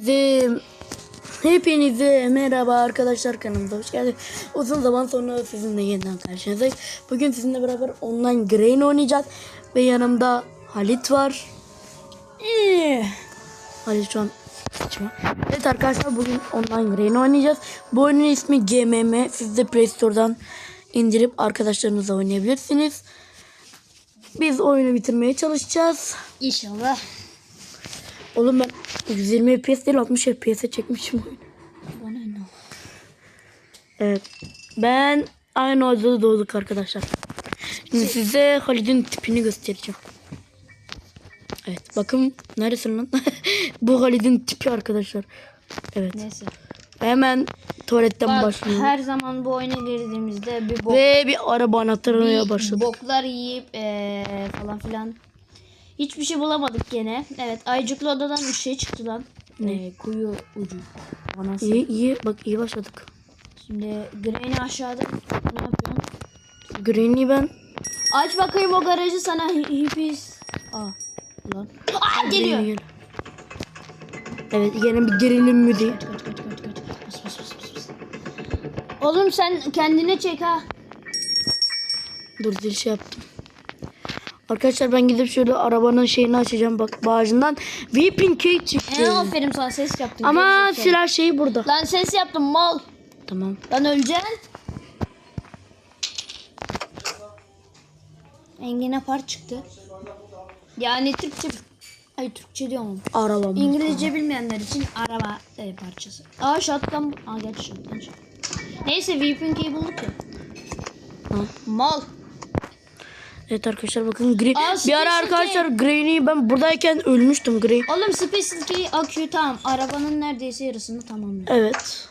Hepinize, hepinize merhaba arkadaşlar kanalımıza hoş geldiniz. Uzun zaman sonra sizinle yeniden karşınızdayız. Bugün sizinle beraber online Grain oynayacağız. Ve yanımda Halit var. Ee, Halit şu an saçma. Evet arkadaşlar bugün online Grain oynayacağız. Bu oyunun ismi GMM. Siz de Play Store'dan indirip arkadaşlarınızla oynayabilirsiniz. Biz oyunu bitirmeye çalışacağız. İnşallah. Oğlum ben 120 FPS değil 60 FPS'e çekmişim oyunu. Evet. Ben aynı odada doğduk arkadaşlar. Şimdi size Halid'in tipini göstereceğim. Evet bakın neresin lan? Bu Halid'in tipi arkadaşlar. Evet. Neyse. Hemen tuvaletten Bak başlıyorum. her zaman bu oyuna girdiğimizde bir bok, Ve bir araba anahtarına başladık. boklar yiyip eee, falan filan. Hiçbir şey bulamadık gene. Evet aycıklı odadan bir şey çıktı lan. Eee, kuyu ucu. Anası. İyi iyi bak iyi başladık. Şimdi Granny aşağıda ne yapıyorsun? Green'i ben Aç bakayım o garajı sana hi- hippies. Aa lan. Aa geliyor. Gel. Evet yine bir gerilim mi diye. Kaç kaç kaç kaç. Bas, bas, bas, bas, bas. Oğlum sen kendine çek ha. Dur zil şey yaptım. Arkadaşlar ben gidip şöyle arabanın şeyini açacağım. Bak bağcından Weeping Cake çıktı. En aferin sana ses yaptım. Ama silah şeyi burada. Lan ses yaptım mal. Tamam. Lan öleceksin. Engin par çıktı. Yani Türkçe Ay Türkçe diyorum. Arabam. İngilizce bilmeyenler için araba e, parçası. Aa shotgun. Aa gerçi shotgun. Neyse Weeping'i bulduk ya. Ha. Mal. Evet arkadaşlar bakın Green. Aa, bir ara arkadaşlar Green'i ben buradayken ölmüştüm Green. Oğlum Key akü tamam. Arabanın neredeyse yarısını tamamladı. Evet.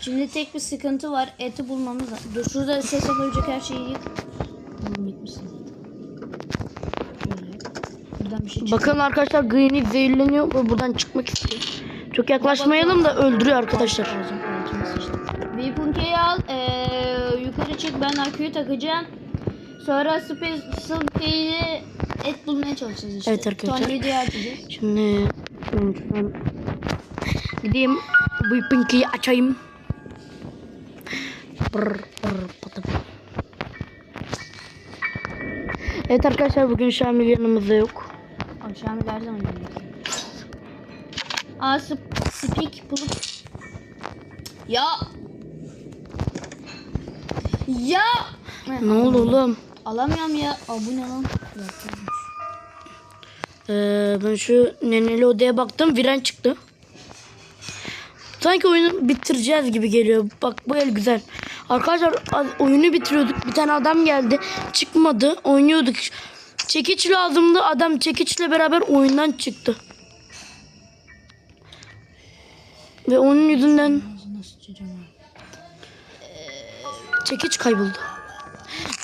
Şimdi tek bir sıkıntı var. Eti bulmamız lazım. Dur şurada ses yapabilecek her şeyi yık. Tamam bitmişsin zaten. Şöyle. Buradan bir şey. Bakın arkadaşlar Green'i zehirleniyor ve buradan çıkmak istiyor. Çok yaklaşmayalım da öldürüyor arkadaşlar. Weapon al. Ee, yukarı çık. Ben aküyü takacağım. Sonra Special Key'le et bulmaya çalışacağız işte. Evet arkadaşlar. Son videoyu açacağız. Şimdi ben şuradan gideyim. Weeping Key'i açayım. Brr, brr, patı. Evet arkadaşlar bugün Şamil yanımızda yok. Akşam her zaman geliyor. Aa sp- speak bulup. Ya. Ya. Ne oldu oğlum? Alamıyorum ya. Aa bu ne lan? Ee, ben şu neneli odaya baktım. Viren çıktı. Sanki oyunu bitireceğiz gibi geliyor. Bak bu el güzel. Arkadaşlar oyunu bitiriyorduk. Bir tane adam geldi. Çıkmadı. Oynuyorduk. Çekiç lazımdı. Adam çekiçle beraber oyundan çıktı. Ve onun yüzünden çekiç kayboldu.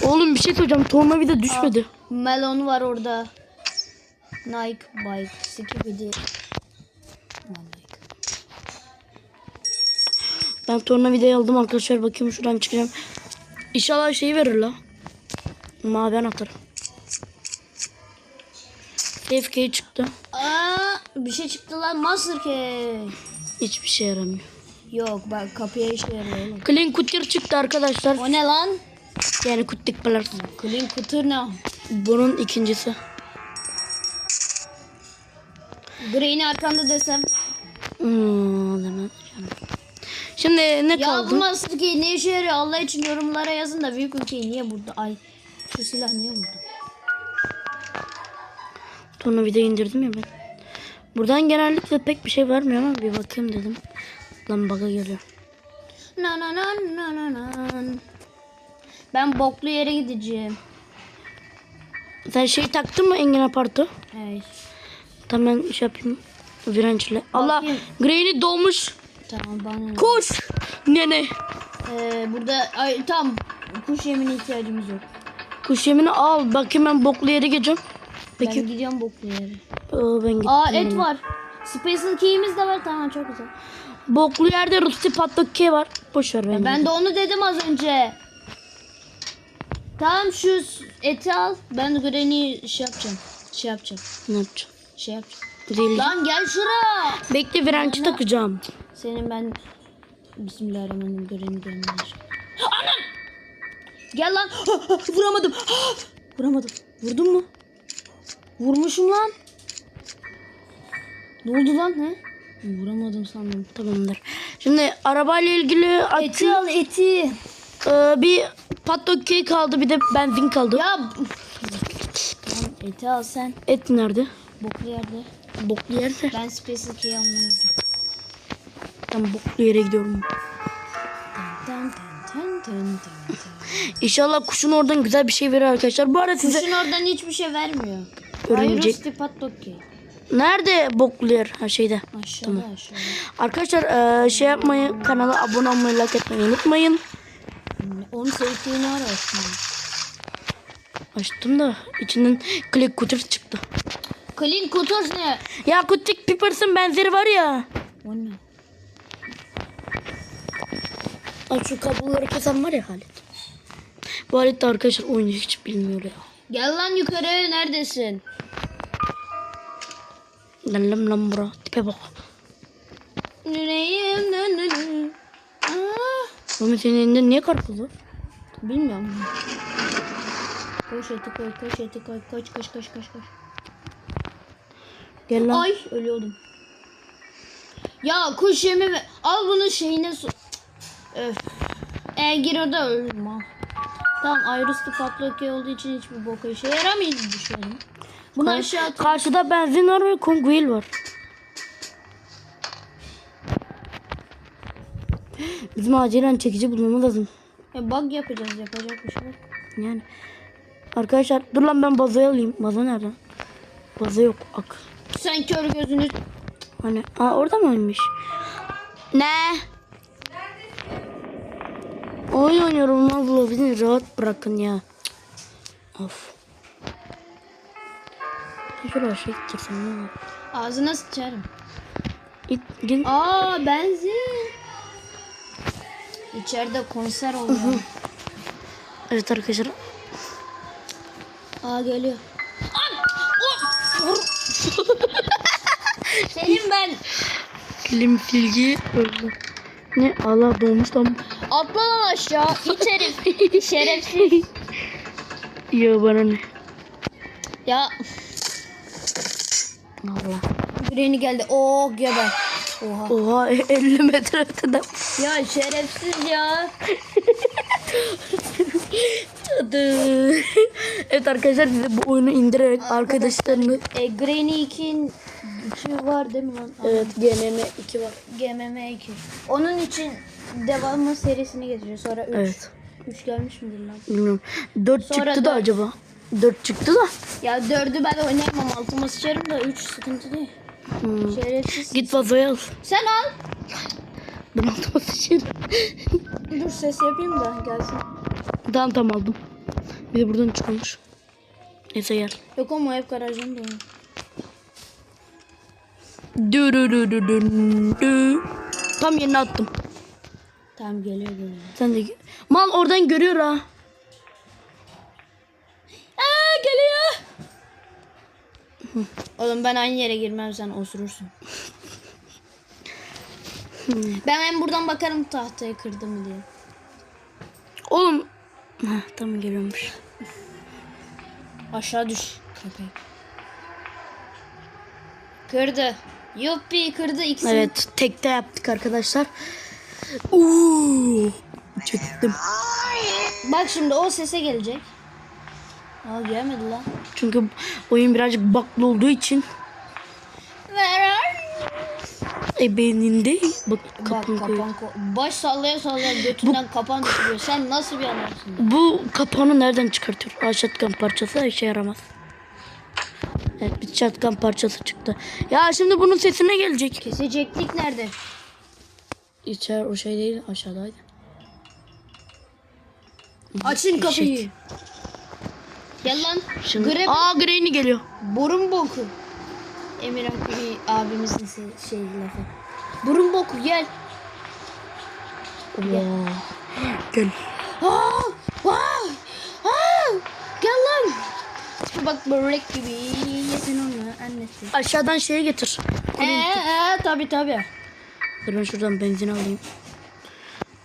Oğlum bir şey söyleyeceğim. Tornavida düşmedi. Melon var orada. Nike bike. Skibidi. Ben tornavidayı aldım arkadaşlar. Bakayım şuradan çıkacağım. İnşallah şeyi verir la. Mavi anahtarı. FK çıktı. Aa bir şey çıktı lan Master Key. Hiçbir şey yaramıyor. Yok bak kapıya işe yarıyor. Clean Kutir çıktı arkadaşlar. O ne lan? Yani Kutik Plus. Clean Kutur ne? Bunun ikincisi. Green'i arkanda desem. Hmm, canım. Şimdi ne Ya kaldı? bu Master Key ne işe yarıyor? Allah için yorumlara yazın da büyük ülke niye burada? Ay şu silah niye burada? Tornavidayı indirdim ya ben. Buradan genellikle pek bir şey vermiyor ama bir bakayım dedim. Lan bug'a geliyor. Na na na na na na. Ben boklu yere gideceğim. Sen şey taktın mı Engin Apart'ı? Hey. Tamam ben şey yapayım. Virençle. Allah Bakayım. Green'i dolmuş. Tamam bana. Koş. Nene. Ee, burada ay tam kuş yemine ihtiyacımız yok. Kuş yemini al. Bakayım ben boklu yere geçeceğim. Peki. Ben gidiyorum boklu yere. Aa, ben gittim. Aa et var. Special key'imiz de var tamam çok güzel. Boklu yerde Rusty patlak key var. Boş ver bence. Ben de onu dedim az önce. Tamam şu eti al. Ben Granny şey yapacağım. Şey yapacağım. Ne yapacağım? Şey yapacağım. Lan gel şuraya. Bekle frençi takacağım. Senin ben Bismillahirrahmanirrahim göreni göreni Anan! Gel lan. Vuramadım. Vuramadım. Vurdun mu? Vurmuşum lan. Ne oldu lan he? Vuramadım sandım. Tamamdır. Şimdi arabayla ilgili Eti al eti. E, bir patok key kaldı bir de benzin kaldı. Ya. Eti al sen. Et nerede? Boklu yerde. Boklu yerde. Ben Special Key almaya gidiyorum. Ben boklu yere gidiyorum. İnşallah kuşun oradan güzel bir şey verir arkadaşlar. Bu arada size Kuşun oradan hiçbir şey vermiyor. Örümcek. Nerede boklu yer? Ha şeyde. Aşağıda aşağıda. Arkadaşlar e, şey yapmayı, kanala abone olmayı, like etmeyi unutmayın. Onun sevdiğini ara aslında. Açtım da içinden click kutur çıktı. Clean Cutters ne? Ya Kutik Pipers'ın benzeri var ya. O ne? Aa, şu kabloları kesen var ya Halit. Bu Halit de arkadaşlar oyunu hiç bilmiyor ya. Gel lan yukarı neredesin? Lan lan lan bura. Tipe bak. Yüreğim nı nı nı. Aa, senin elinde niye karpuz var? Bilmiyorum. Koş eti koy, koş eti koy, koş koş koş koş koş. Gel lan. Ay ölüyordum. Ya kuş yemi ve al bunun şeyine su. Öf. E gir o da ölürüm ha. Tamam ayrıstı patlak olduğu için hiçbir boka işe yaramayız düşünelim. Bunu aşağı at. Karşıda benzin var ve konguil var. Bizim acilen çekici bulmamız lazım. E, bug yapacağız yapacak bir şey yok. Yani. Arkadaşlar dur lan ben bazayı alayım. Baza nerede? Baza yok. Ak. Sen kör gözünü Hani aa orada mıymış? Ne? Oyun oynuyorum abla beni rahat bırakın ya. Of. Şuraya şey gideceksin ne ağzına sıçarım. Git, git. Aa benzin. İçeride konser oluyor. Evet arkadaşlar. Aa geliyor. Senin ben. Lim silgi öldü. Ne Allah doğmuş tam. Atla lan aşağı. İç herif. Şerefsiz. Ya bana ne? Ya Allah. yüreğini geldi. Oh geber. Oha. Oha 50 metre öteden. Ya şerefsiz ya. Evet arkadaşlar size bu oyunu indirerek arkadaşlarını E, Granny 2'in 2 var değil mi lan? Evet GNM 2 var. GMM 2. Onun için devamlı serisini getiriyor. Sonra 3. Evet. 3 gelmiş midir lan? Bilmiyorum. 4 Sonra çıktı da dört. acaba. 4 çıktı da. Ya 4'ü ben oynayamam. Altıma sıçarım da 3 sıkıntı değil. Hmm. Şerefsiz. Git vazoya al. Sen al. Ben altıma sıçarım. Dur ses yapayım da gelsin. tamam tamam aldım. Bir de buradan çıkmış. Neyse gel. Yok ama hep garajında oyun. Dü dü dü dü dü dü. Tam yerine attım. Tamam geliyor geliyor. Sen de mal oradan görüyor ha. Oğlum ben aynı yere girmem sen osurursun. ben hem buradan bakarım tahtayı kırdı mı diye. Oğlum. Heh, tamam geliyormuş. Aşağı düş köpek. Kırdı. Yuppi kırdı ikisini. Evet tekte yaptık arkadaşlar. Uuu. Çektim. Bak şimdi o sese gelecek. Aa gelmedi lan. Çünkü oyun birazcık baklı olduğu için are ebeninde bak koyuyor. kapan Baş sallaya sallaya götünden kapan düşürüyor. Sen nasıl bir adamsın? Bu kapağını nereden çıkartıyor? Aa şatkan parçası işe yaramaz. Evet bir şatkan parçası çıktı. Ya şimdi bunun sesine gelecek. Keseceklik nerede? İçer o şey değil aşağıdaydı. Açın kapıyı. Gel lan. Şimdi Grab aa Granny geliyor. burun boku. Emir Akbi abimizin se- şey lafı. Burun boku gel. Wow. Gel. Aa! Aa! Aa! Gel lan. bak börek gibi. Yesin onu annesi. Aşağıdan şeye getir. Ee, ee tabi tabi. Dur ben şuradan benzin alayım.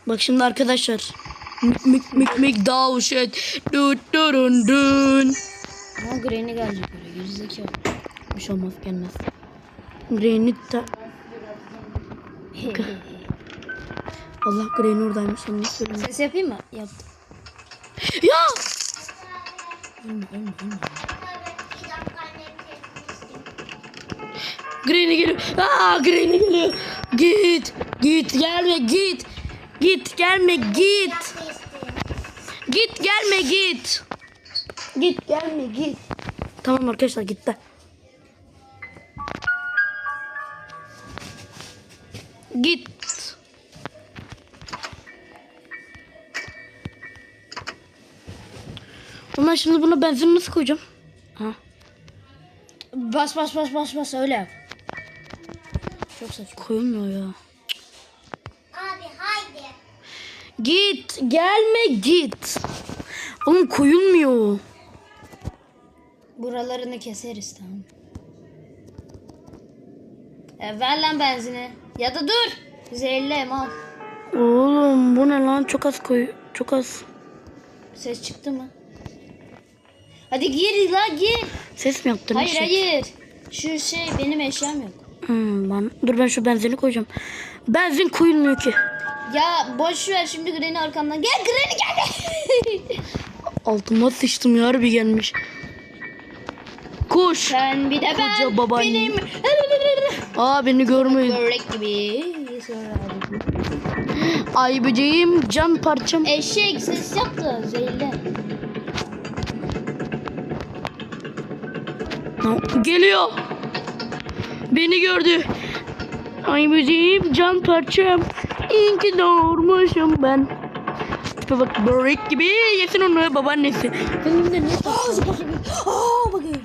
Bak şimdi arkadaşlar. Mik mik mik davşet. Dut durun dun. Ama Granny gelecek oraya gerizekalı. Bir şey olmaz gelmez. Granny de... Allah Granny oradaymış onu söyleyeyim. Ses yapayım mı? Yaptım. Ya! Ölme ölme ölme. Granny geliyor. Aa Granny geliyor. Git. Git gelme git. Git gelme git. Gelme git. Git gelme git. Tamam arkadaşlar gitti. Git. Ama şimdi buna benzin nasıl koyacağım? Ha. Bas bas bas bas bas öyle yap. Çok saçma. Koyulmuyor ya. Abi haydi. Git, gelme git. Oğlum koyulmuyor. Buralarını keseriz tamam. E, ver lan benzini. Ya da dur. Zehirle mal. Oğlum bu ne lan? Çok az koy. Çok az. Ses çıktı mı? Hadi gir la gir. Ses mi yaptın? Hayır Şey. hayır. Şu şey benim eşyam yok. Hmm, ben, dur ben şu benzini koyacağım. Benzin koyulmuyor ki. Ya boş ver şimdi Granny arkamdan. Gel Granny gel. Altıma sıçtım ya harbi gelmiş. Koş. Sen bir de ben. Koca babaanne. Benim. Aa beni görmeyin. Börek gibi. Ay böceğim can parçam. Eşek ses yaptı. Zehirle. Geliyor. Beni gördü. Ay böceğim can parçam. İyi ki doğurmuşum ben. Bak börek gibi yesin onu babaannesi. Senin elinde niye tahta var? Aa bakayım.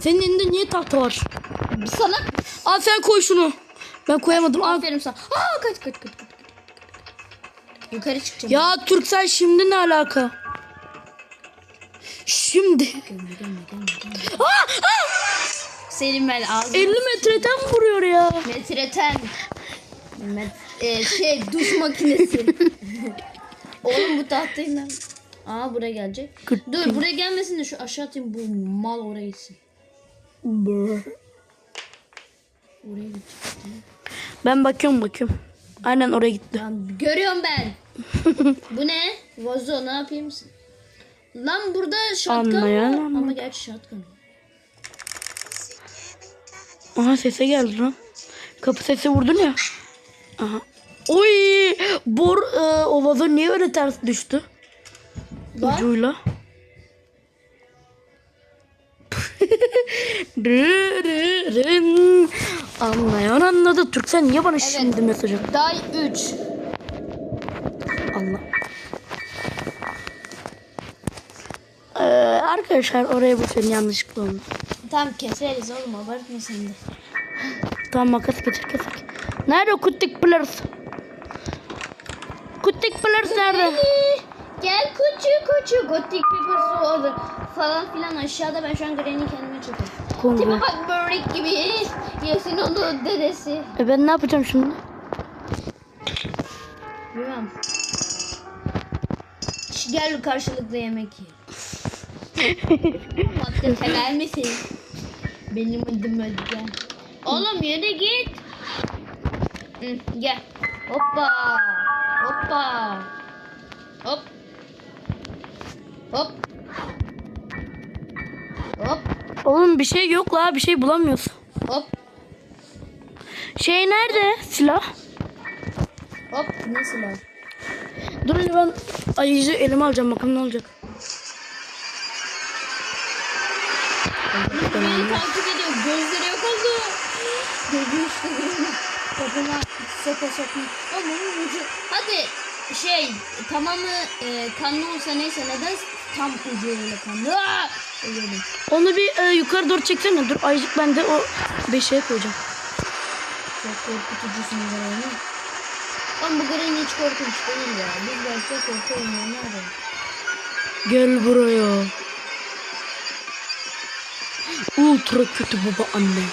Senin elinde niye tahta var? Sana. Al sen koy şunu. Ben koyamadım. Al. Aferin sana. Aa kaç kaç kaç. kaç. Yukarı çıkacağım. Ya Türksel şimdi ne alaka? Şimdi. Gelme. gelme. Senin ben ağzını 50 metreden vuruyor ya. metreten. Met, e, şey duş makinesi. Oğlum bu tahtayla. Aa buraya gelecek. Kırk Dur buraya gelmesin de şu aşağı atayım bu mal oraya gitsin. Brr. Oraya gidecek. Ben bakıyorum bakıyorum. Aynen oraya gitti. Lan görüyorum ben. bu ne? Vazo ne yapayım? Lan burada şatkan var. Ama gerçi şatkan. Aha sese geldi lan. Kapı sesi vurdun ya. Aha. Oy! Bor e, o vazo niye öyle ters düştü? Lan. Ucuyla. Anlayan anladı. Türk sen niye bana şimdi mesaj at? Day 3. Allah. Ee, arkadaşlar oraya senin yanlışlıkla oldu. Tamam keseriz oğlum abartma sen de. Tamam makas getir kesik. Nerede o kutik pillars? Kutik pillars nerede? Gel kuçu kuçu gotik paper orada falan filan aşağıda ben şu an Granny kendime çekiyorum. Kongo. Tipe bak börek gibi yesin onu dedesi. E ben ne yapacağım şimdi? Bilmem. Şş, Gel karşılıklı yemek yiyelim. Madde sever misin? Benim adım Özge. Oğlum yürü git. Hı, gel. Hoppa. Hoppa. Hop. Hop. Hop. Oğlum bir şey yok la bir şey bulamıyoruz. Hop. Şey nerede? Silah. Hop. Nasıl var? Dur ben ayıcı elime alacağım bakalım ne olacak. Beni takip ediyor. Gözleri yok oldu. Gözü işte Kafama sopa sokma. Aman ucu. Hadi şey tamamı e, kanlı olsa neyse neden tam ucu öyle kanlı. Aa! Onu bir e, yukarı doğru çeksene. Dur ayıcık ben de o beşiğe koyacağım. Çok korkutucusun Granny. Ama bu Granny hiç korkunç değil ya. Biz belki korku arayalım? Gel buraya. Ultra kötü baba anne.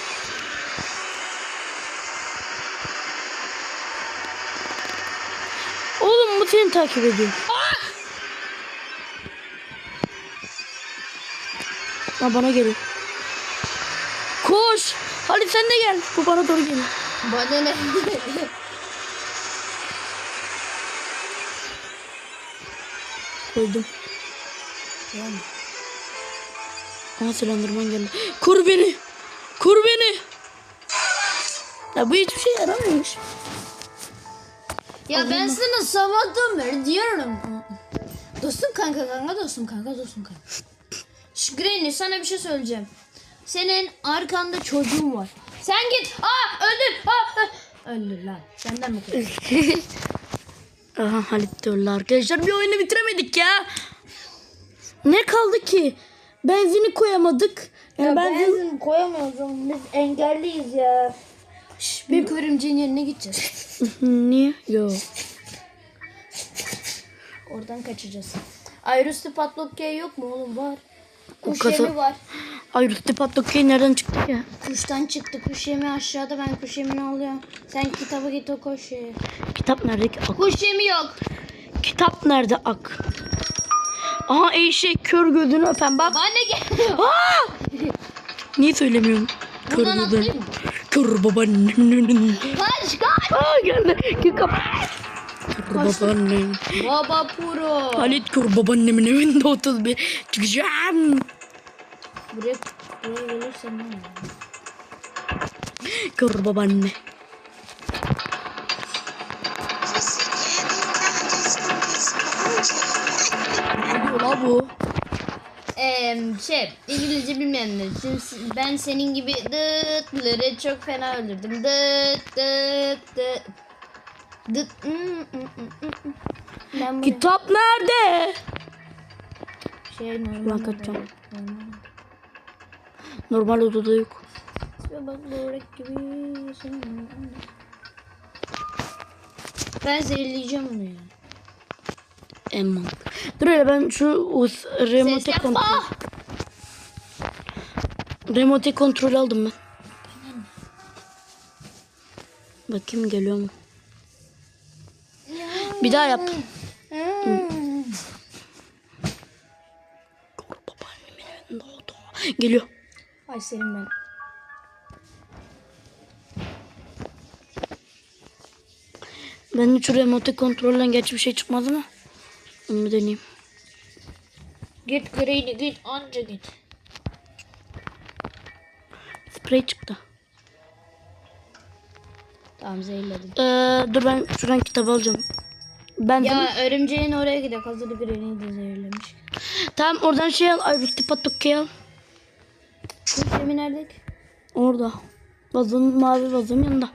Oğlum bu seni takip ediyor. Ha bana geliyor. Koş. Hadi sen de gel. Bu bana doğru geliyor. Bana ne? Koydum. Ama silahlandırman geldi. Kur beni. Kur beni. Ya bu hiçbir şey yaramıyormuş. Ya ben sana sabahtan beri diyorum. Dostum kanka kanka dostum kanka dostum kanka. Granny sana bir şey söyleyeceğim. Senin arkanda çocuğun var. Sen git. Aa öldür. Aa. Öldür lan. Senden mi korkuyorsun? Aha öldü arkadaşlar. Bir oyunu bitiremedik ya. Ne kaldı ki? Benzini koyamadık. Yani benzin... benzin koyamıyoruz. Biz engelliyiz ya. Şş, bir körümceğin yerine gideceğiz. Niye? Yok. Oradan kaçacağız. Ayrüstü patlok G yok mu oğlum? Var. Kuş kadar- yemi var. Ay Rüstü Patlokey nereden çıktı ya? Kuştan çıktı. Kuş yemi aşağıda. Ben kuş yemini alıyorum. Sen kitabı git o koş şeye. Kitap nerede ki? Ak. Kuş yemi yok. Kitap nerede? Ak. Aha eşek kör gözünü öpen bak. Anne gel. Niye söylemiyorum? Kör Buradan gözünü. atlayayım mı? Kör babaannem. Kaç kaç. Aa geldi. Gel kap. Kör babaannem. Baba puro. Halit kör babaannemin evinde 31. Çıkacağım. Buraya, buraya gelirsen ne olur? Kör babaanne. Ne diyor la bu? Eee şey İngilizce bilmeyenler için ben senin gibi dıtları çok fena öldürdüm. Dıt dıt dıt. Dıt. Ben bunu Kitap nerede? şey normal. Bak atacağım. Normal. Odada yok. Ve bak börek gibi. Ben zehirleyeceğim onu ya. Mantıklı. Dur hele ben şu us- remote kontrol. Remote kontrol aldım ben. Bakayım geliyor mu? Bir daha yap. Geliyor. Ay senin ben. Ben şu remote kontrolden geç bir şey çıkmadı mı? Onu deneyeyim. Git Green'i git anca git. Sprey çıktı. Tamam zehirledim. Ee, dur ben şuradan kitabı alacağım. Ben de... Ya örümceğin oraya gidelim. Hazır Green'i de zehirlemiş. Tamam oradan şey al. Ayrıntı patokyayı al. Kuş yemi nerede? ki? Orada. Vazonun mavi vazonun yanında.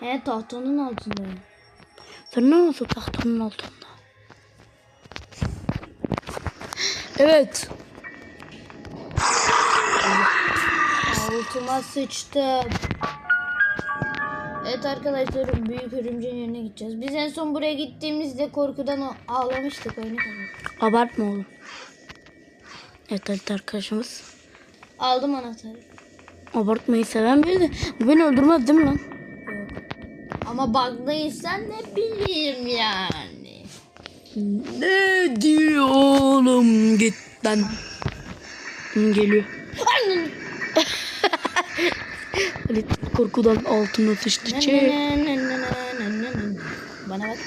He tahtanın altında. Sen ne nasıl tahtanın altında? Evet. Altıma sıçtım. Evet arkadaşlar büyük örümceğin yerine gideceğiz. Biz en son buraya gittiğimizde korkudan ağlamıştık kadar. Abartma oğlum. Evet evet arkadaşımız. Aldım anahtarı. Abartmayı seven biri de. Bu beni öldürmez değil mi lan? Ama bug'daysan ne bileyim yani. Ne diyor oğlum git lan. Geliyor. Halit korkudan altına sıçtı. Çek. Bana bak.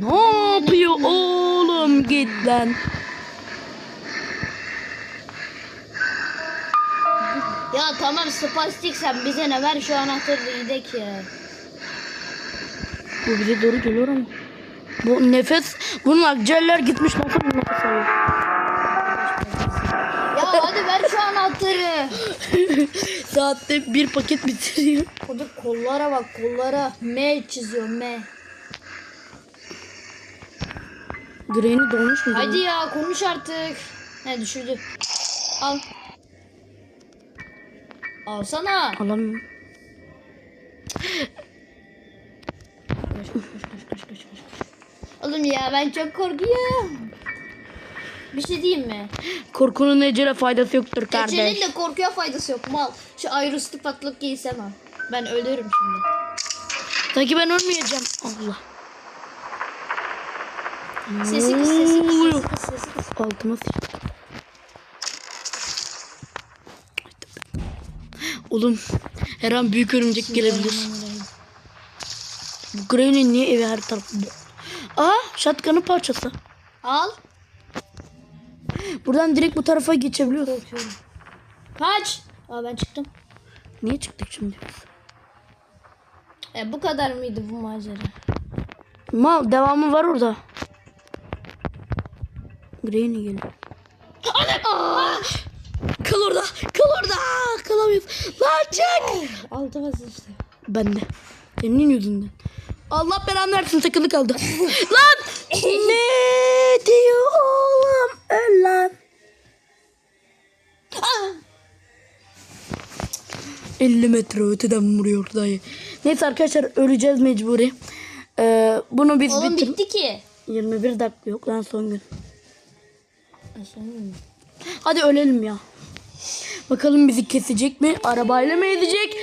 Ne yapıyor oğlum git lan. Ya tamam spastik sen bize ne ver şu anahtarı gidek ya. Bu bize doğru geliyor ama. Bu nefes, bunun akciğerler gitmiş nasıl bu nefes alıyor? Ya hadi ver şu anahtarı. Saatte bir paket bitiriyor. O da kollara bak kollara. M çiziyor M. Direğini dolmuş mu? Hadi ya konuş artık. He düşürdü. Al. Alsana. Alamıyorum. Koş koş koş koş koş koş koş. Oğlum ya ben çok korkuyorum. Bir şey diyeyim mi? Korkunun ecele faydası yoktur kardeş. Ece'nin de korkuya faydası yok mal. Şu ayrıstı patlak giysem ha. Ben ölürüm şimdi. Sanki ben ölmeyeceğim. Allah. Sesi kız sesi kız sesi kız sesi kız. Altıma sıçtım. Oğlum her an büyük örümcek gelebilir. Bu Grey'nin niye evi her tarafında? Aa shotgun'ın parçası. Al. Buradan direkt bu tarafa geçebiliyoruz. Korkuyorum. Kaç. Aa ben çıktım. Niye çıktık şimdi? E bu kadar mıydı bu macera? Mal devamı var orada. Grey'ni geliyor. Kal orada. Kal orada. Lan çık. Altıma sıçtı. Ben de. Senin yüzünden. Allah belanı versin takılı kaldı. lan! ne diyor oğlum? Öl lan. 50 metre öteden vuruyor dayı. Neyse arkadaşlar öleceğiz mecburi. Ee, bunu biz Oğlum bitir... bitti ki. 21 dakika yok lan son gün. Senin- Hadi ölelim ya. Bakalım bizi kesecek mi? Arabayla mı edecek?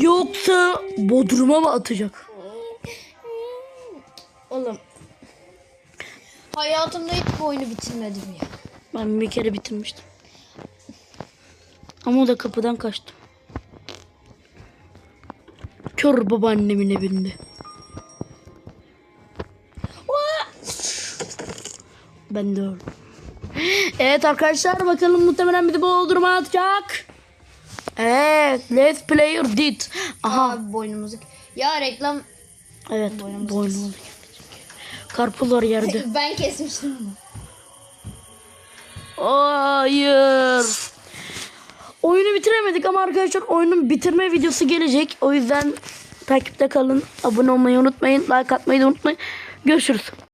Yoksa bodruma mı atacak? Oğlum. Hayatımda hiç bu oyunu bitirmedim ya. Ben bir kere bitirmiştim. Ama o da kapıdan kaçtı. Kör babaannemin evinde. Ben de öldüm. Evet arkadaşlar bakalım muhtemelen bizi boğdurma atacak. Evet let's player did. Aha Abi boynumuzu. Ya reklam evet boynumuzu boynumuzu. Karpuzlar yerde. ben kesmiştim onu. Hayır. Oyunu bitiremedik ama arkadaşlar oyunun bitirme videosu gelecek. O yüzden takipte kalın. Abone olmayı unutmayın. Like atmayı da unutmayın. Görüşürüz.